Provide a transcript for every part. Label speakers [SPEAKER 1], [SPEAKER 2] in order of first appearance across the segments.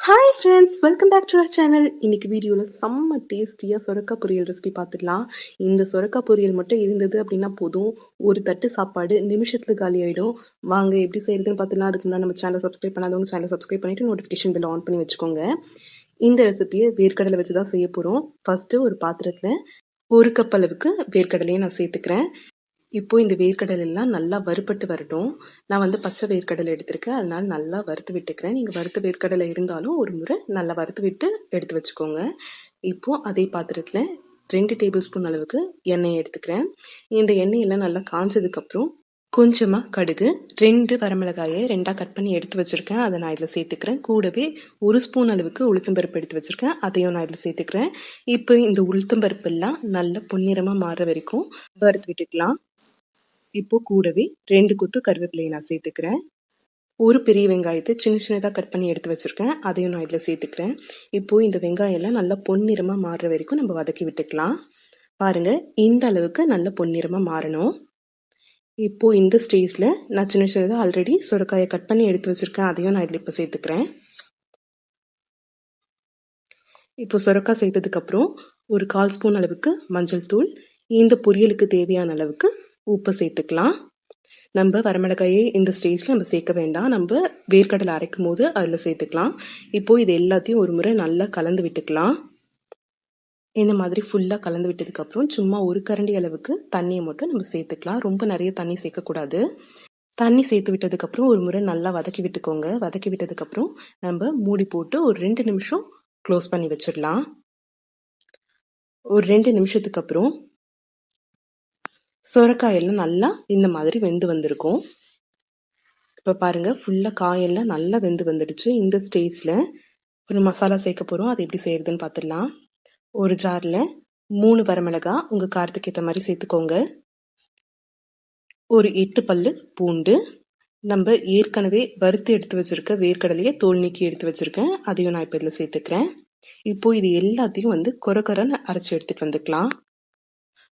[SPEAKER 1] Hi friends welcome back to our channel இன்னைக்கு வீடியோவில் செம்ம டேஸ்டியாக சொரக்காய் பொரியல் ரெசிபி பார்த்துக்கலாம் இந்த சொரக்காய் பொரியல் மட்டும் இருந்தது அப்படின்னா போதும். ஒரு தட்டு சாப்பாடு நிமிஷத்தில் காலி ஆகிடும் வாங்க எப்படி செய்யறதுன்னு பார்த்துக்கலாம் அதுக்கு முன்னாடி நம்ம சேனல் சப்ஸ்கிரைப் பண்ணாதவங்க சேனல் சப்ஸ்கிரைப் பண்ணிட்டு நோட்டிஃபிகேஷன் பில் ஆன் பண்ணி வச்சுக்கோங்க. இந்த ரெசிபியை வேர்க்கடலை வச்சு தான் செய்ய போகிறோம் ஃபர்ஸ்ட்டு ஒரு பாத்திரத்தில் ஒரு கப் அளவுக்கு வேர்க்கடலையை நான் சேர்த்துக்கிறேன். இப்போ இந்த வேர்க்கடலை எல்லாம் நல்லா வறுபட்டு வரட்டும். நான் வந்து பச்சை வேர்க்கடலை எடுத்திருக்கேன். அதனால நல்லா வறுத்து விட்டுக்கிறேன். நீங்கள் வறுத்த வேர்க்கடலை இருந்தாலும் ஒரு முறை நல்லா வறுத்து விட்டு எடுத்து வச்சுக்கோங்க. இப்போ அதே பாத்திரத்தில் ரெண்டு டேபிள் ஸ்பூன் அளவுக்கு எண்ணெய் எடுத்துக்கிறேன். இந்த எண்ணெயெல்லாம் நல்லா காஞ்சதுக்கப்புறம் கொஞ்சமாக கடுகு ரெண்டு வரமிளகாயை ரெண்டாக கட் பண்ணி எடுத்து வச்சுருக்கேன். அதை நான் இதில் சேர்த்துக்கிறேன். கூடவே ஒரு ஸ்பூன் அளவுக்கு உளுத்தம்பருப்பு எடுத்து வச்சுருக்கேன். அதையும் நான் இதில் சேர்த்துக்கிறேன். இப்போ இந்த உளுத்தம்பருப்பு எல்லாம் நல்ல பொன்னிறமாக மாற வரைக்கும் வறுத்து விட்டுக்கலாம். இப்போ கூடவே ரெண்டு கொத்து கருவேப்பிலையை நான் சேர்த்துக்கிறேன். ஒரு பெரிய வெங்காயத்தை சின்ன சின்னதாக கட் பண்ணி எடுத்து வச்சுருக்கேன். அதையும் நான் இதில் சேர்த்துக்கிறேன். இப்போது இந்த வெங்காயம் எல்லாம் நல்லா பொன்னிறமாக மாறுற வரைக்கும் நம்ம வதக்கி விட்டுக்கலாம். பாருங்கள் இந்த அளவுக்கு நல்ல பொன்னிறமாக மாறணும். இப்போது இந்த ஸ்டேஜில் நான் சின்ன சின்னதாக ஆல்ரெடி சுரக்காயை கட் பண்ணி எடுத்து வச்சுருக்கேன். அதையும் நான் இதில் இப்போ சேர்த்துக்கிறேன். இப்போ சுரக்காய் சேர்த்ததுக்கப்புறம் ஒரு கால் ஸ்பூன் அளவுக்கு மஞ்சள் தூள். இந்த பொரியலுக்கு தேவையான அளவுக்கு உப்பு சேர்த்துக்கலாம் நம்ம வரமிளகாயை இந்த ஸ்டேஜில் நம்ம சேர்க்க வேண்டாம். நம்ம வேர்க்கடலை அரைக்கும் போது அதில் சேர்த்துக்கலாம். இப்போ இது எல்லாத்தையும் ஒரு முறை நல்லா கலந்து விட்டுக்கலாம். இந்த மாதிரி ஃபுல்லாக கலந்து விட்டதுக்கப்புறம் சும்மா ஒரு கரண்டி அளவுக்கு தண்ணியை மட்டும் நம்ம சேர்த்துக்கலாம். ரொம்ப நிறைய தண்ணி சேர்க்கக்கூடாது தண்ணி சேர்த்து விட்டதுக்கப்புறம் ஒரு முறை நல்லா வதக்கி விட்டுக்கோங்க. வதக்கி விட்டதுக்கப்புறம் நம்ம மூடி போட்டு ஒரு ரெண்டு நிமிஷம் க்ளோஸ் பண்ணி வச்சிடலாம். ஒரு ரெண்டு நிமிஷத்துக்கு அப்புறம் சுரக்காயெல்லாம் நல்லா இந்த மாதிரி வெந்து வந்திருக்கும். இப்போ பாருங்கள் ஃபுல்லாக காயெல்லாம் நல்லா வெந்து வந்துடுச்சு. இந்த ஸ்டேஜில் ஒரு மசாலா சேர்க்க போகிறோம் அது எப்படி செய்யறதுன்னு பார்த்துடலாம் ஒரு ஜாரில் மூணு வரமிளகா உங்கள் காரத்துக்கு ஏற்ற மாதிரி சேர்த்துக்கோங்க. ஒரு எட்டு பல்லு பூண்டு. நம்ம ஏற்கனவே வறுத்து எடுத்து வச்சுருக்க வேர்க்கடலையை தோல் நீக்கி எடுத்து வச்சுருக்கேன். அதையும் நான் இப்போ இதில் சேர்த்துக்கிறேன். இப்போ இது எல்லாத்தையும் வந்து கொர கொரன்னு அரைச்சி எடுத்துகிட்டு வந்துக்கலாம்.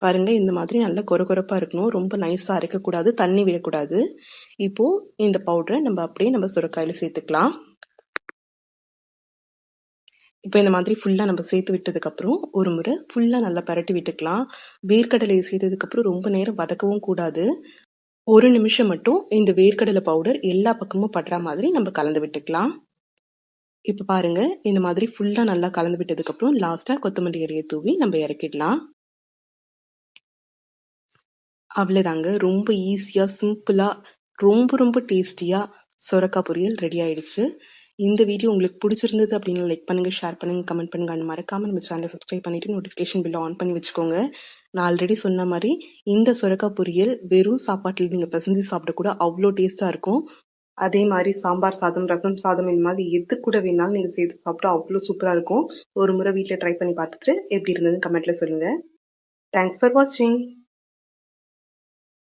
[SPEAKER 1] பாருங்க இந்த மாதிரி நல்லா கொர கொரப்பாக இருக்கணும். ரொம்ப நைஸாக அரைக்கக்கூடாது தண்ணி விடக்கூடாது. இப்போ இந்த பவுடரை நம்ம அப்படியே நம்ம சுரக்காயில் சேர்த்துக்கலாம். இப்போ இந்த மாதிரி ஃபுல்லாக நம்ம சேர்த்து விட்டதுக்கப்புறம் ஒரு முறை ஃபுல்லாக நல்லா பரட்டி விட்டுக்கலாம். வேர்க்கடலையை சேர்த்ததுக்கப்புறம் ரொம்ப நேரம் வதக்கவும் கூடாது. ஒரு நிமிஷம் மட்டும் இந்த வேர்க்கடலை பவுடர் எல்லா பக்கமும் படுற மாதிரி நம்ம கலந்து விட்டுக்கலாம். இப்போ பாருங்க இந்த மாதிரி ஃபுல்லாக நல்லா கலந்து விட்டதுக்கப்புறம் லாஸ்ட்டாக கொத்தமல்லி இலையை தூவி நம்ம இறக்கிடலாம். அவ்வளோதாங்க ரொம்ப ஈஸியாக சிம்பிளாக ரொம்ப ரொம்ப டேஸ்டியாக சொரக்காய் பொரியல் ரெடி ஆயிடுச்சு. இந்த வீடியோ உங்களுக்கு பிடிச்சிருந்தது அப்படின்னு லைக் பண்ணுங்கள் ஷேர் பண்ணுங்க கமெண்ட் பண்ணுங்க அண்ட் மறக்காம நம்ம சேனலை சப்ஸ்கிரைப் பண்ணிட்டு நோட்டிஃபிகேஷன் பில் ஆன் பண்ணி வச்சுக்கோங்க. நான் ஆல்ரெடி சொன்ன மாதிரி இந்த சுரக்காய் பொரியல் வெறும் சாப்பாட்டில் நீங்கள் பிசைஞ்சு சாப்பிட கூட அவ்வளோ டேஸ்ட்டாக இருக்கும். அதே மாதிரி சாம்பார் சாதம் ரசம் சாதம் இந்த மாதிரி எது கூட வேணாலும் நீங்கள் சேர்த்து சாப்பிட்டா அவ்வளோ சூப்பராக இருக்கும். ஒரு முறை வீட்டில் ட்ரை பண்ணி பார்த்துட்டு எப்படி இருந்ததுன்னு கமெண்ட்டில் சொல்லுங்கள் தேங்க்ஸ் ஃபார் வாட்சிங்